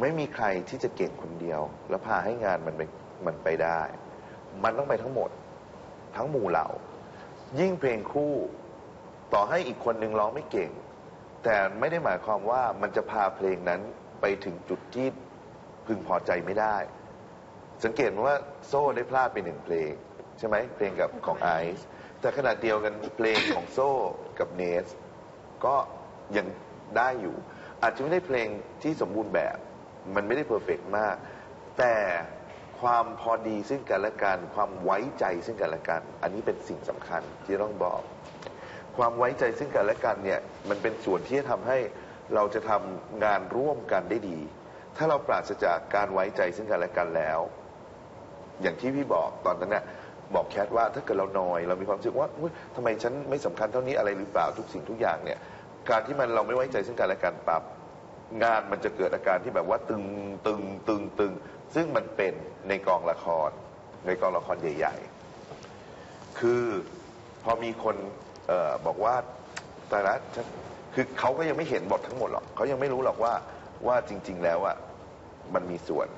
ไม่มีใครที่จะเก่งคนเดียว แล้วพาให้งานมันไปมันไปได้ มันต้องไปทั้งหมดทั้งหมู่เหล่า ยิ่งเพลงคู่ ต่อให้อีกคนหนึ่งร้องไม่เก่ง แต่ไม่ได้หมายความว่ามันจะพาเพลงนั้นไปถึงจุดที่พึงพอใจไม่ได้ สังเกตว่าโซ่ได้พลาดไปหนึ่งเพลง ใช่ไหมเพลงกับของไอซ์แต่ขณะเดียวกันเพลงของโซ่กับเนส ก็ยังได้อยู่ อาจจะไม่ได้เพลงที่สมบูรณ์แบบ มันไม่ได้เพอร์เฟกต์มาก แต่ความพอดีซึ่งกันและกัน ความไว้ใจซึ่งกันและกัน อันนี้เป็นสิ่งสำคัญที่ต้องบอก ความไว้ใจซึ่งกันและกันเนี่ยมันเป็นส่วนที่จะทำให้เราจะทำงานร่วมกันได้ดี ถ้าเราปราศจากการไว้ใจซึ่งกันและกันแล้ว อย่างที่พี่บอกตอนนั้นเนี่ยบอกแคทว่าถ้าเกิดเรานอย เรามีความรู้สึกว่าอุ๊ยทำไมฉันไม่สำคัญเท่านี้อะไรหรือเปล่าทุกสิ่งทุกอย่างเนี่ยการที่มันเราไม่ไว้ใจซึ่งกันและกันปรับ งานมันจะเกิดอาการที่แบบว่าตึงตึงตึงตึง ซึ่งมันเป็นในกองละคร ในกองละครใหญ่ ๆ คือพอมีคนออบอกว่าแต่ละคือเขาก็ยังไม่เห็นบททั้งหมดหรอกเขายังไม่รู้หรอกว่าว่าจริง ๆ แล้วอะมันมีส่วน